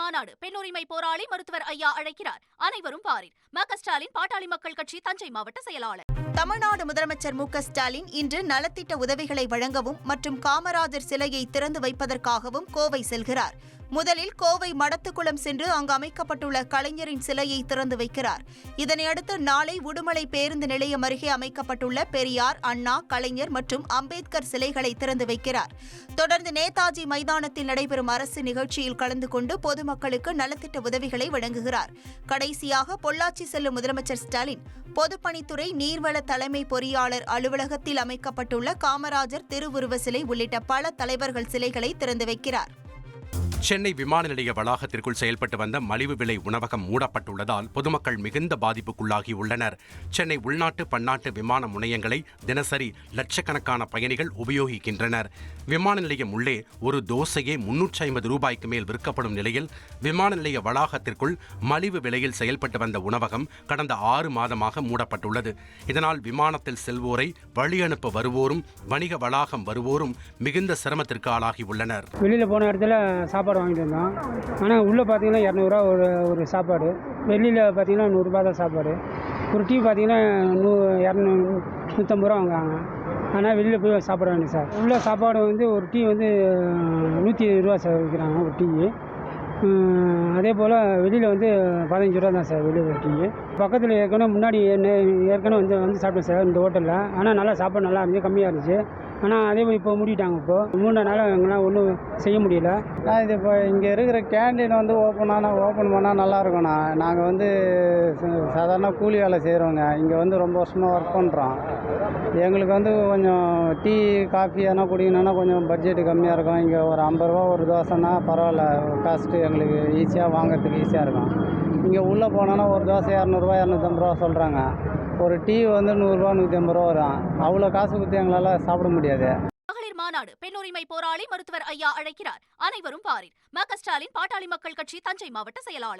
மாநாடு பெண்ணுரிமை போராளி மருத்துவர் ஐயா அழைக்கிறார். அனைவரும் வாரில். ம ஸ்டாலின் பாட்டாளி மக்கள் கட்சி தஞ்சை மாவட்ட செயலாளர். தமிழ்நாடு முதலமைச்சர் மு ஸ்டாலின் இன்று நலத்திட்ட உதவிகளை வழங்கவும் மற்றும் காமராஜர் சிலையை திறந்து வைப்பதற்காகவும் கோவை செல்கிறார். முதலில் கோவை மடத்துக்குளம் சென்று அங்கு அமைக்கப்பட்டுள்ள கலைஞரின் சிலையை திறந்து வைக்கிறார். இதனையடுத்து நாளை உடுமலை பேருந்து நிலையம் அருகே அமைக்கப்பட்டுள்ள பெரியார் அண்ணா கலைஞர் மற்றும் அம்பேத்கர் சிலைகளை திறந்து வைக்கிறார். தொடர்ந்து நேதாஜி மைதானத்தில் நடைபெறும் அரசு நிகழ்ச்சியில் கலந்து கொண்டு பொதுமக்களுக்கு நலத்திட்ட உதவிகளை வழங்குகிறார். கடைசியாக பொள்ளாச்சி செல்லும் முதலமைச்சர் ஸ்டாலின் பொதுப்பணித்துறை நீர்வள தலைமை பொறியாளர் அலுவலகத்தில் அமைக்கப்பட்டுள்ள காமராஜர் திருவுருவ சிலை உள்ளிட்ட பல தலைவர்கள் சிலைகளை திறந்து வைக்கிறார். சென்னை விமான நிலைய வளாகத்திற்குள் செயல்பட்டு வந்த மலிவு விலை உணவகம் மூடப்பட்டுள்ளதால் பொதுமக்கள் மிகுந்த பாதிப்புக்குள்ளாகியுள்ளனர். சென்னை உள்நாட்டு பன்னாட்டு விமான முனையங்களை தினசரி லட்சக்கணக்கான பயணிகள் உபயோகிக்கின்றனர். விமான நிலையம் உள்ளே ஒரு தோசையே முன்னூற்றி ஐம்பது ரூபாய்க்கு மேல் விற்கப்படும் நிலையில் விமான நிலைய வளாகத்திற்குள் மலிவு விலையில் செயல்பட்டு வந்த உணவகம் கடந்த ஆறு மாதமாக மூடப்பட்டுள்ளது. இதனால் விமானத்தில் செல்வோரை வழி அனுப்ப வருவோரும் வணிக வளாகம் வருவோரும் மிகுந்த சிரமத்திற்கு ஆளாகியுள்ளனர். வெளியில் போன இடத்துல சாப்பாடு சாப்பாடு வாங்கிட்டு வந்தோம். ஆனால் உள்ளே பார்த்தீங்கன்னா இரநூறுவா ஒரு ஒரு சாப்பாடு. வெளியில் பார்த்தீங்கன்னா நூறுரூபா தான் சாப்பாடு. ஒரு டீ பார்த்தீங்கன்னா நூ இரநூ நூற்றம்பது ரூபா வாங்குறாங்க ஆனால் வெளியில் போய் சாப்பிட வேண்டிய சார். உள்ள சாப்பாடு வந்து ஒரு டீ வந்து நூற்றி இருபது ரூபா சார் விற்கிறாங்க ஒரு டீ. அதே போல் வெளியில் வந்து பதினஞ்சு ரூபா தான் சார் வெளியில் டீ. பக்கத்தில் ஏற்கனவே முன்னாடி ஏற்கனவே வந்து வந்து சாப்பிட்டேன் சார் இந்த ஹோட்டலில். ஆனால் நல்லா சாப்பாடு நல்லா இருந்துச்சு கம்மியாக இருந்துச்சு. ஆனால் அதே மாதிரி இப்போ மூடிட்டாங்க இப்போ. மூணு நாளாக எங்களால் ஒன்றும் செய்ய முடியல. நான் இது இப்போ இங்கே இருக்கிற கேண்டீன் வந்து ஓப்பன் ஆனால் ஓப்பன் பண்ணால் நல்லா இருக்கும்ண்ணா நாங்கள் வந்து சாதாரண கூலி வேலை செய்கிறோங்க இங்கே வந்து ரொம்ப வருஷமாக ஒர்க் பண்ணுறோம் எங்களுக்கு வந்து கொஞ்சம் டீ காஃபி எதனா குடிக்கணும்னா கொஞ்சம் பட்ஜெட்டு கம்மியாக இருக்கும். இங்கே ஒரு ஐம்பது ரூபா ஒரு தோசைன்னா பரவாயில்ல. காஸ்ட்டு எங்களுக்கு ஈஸியாக வாங்கிறதுக்கு ஈஸியாக இருக்கும். இங்கே உள்ளே போனோன்னா ஒரு தோசை இரநூறுவா இரநூத்தம்பது ரூபா சொல்கிறாங்க ஒரு டீ வந்து நூறுரூவா நூற்றி ஐம்பது ரூபா வரும். அவ்வளோ காசு கொடுத்து எங்களால் சாப்பிட முடியாது. மகளிர் மாநாடு பெண்ணுரிமை போராளி மருத்துவர் ஐயா அழைக்கிறார். அனைவரும் பாரின் மக ஸ்டாலின் பாட்டாளி மக்கள் கட்சி தஞ்சை மாவட்ட செயலாளர்.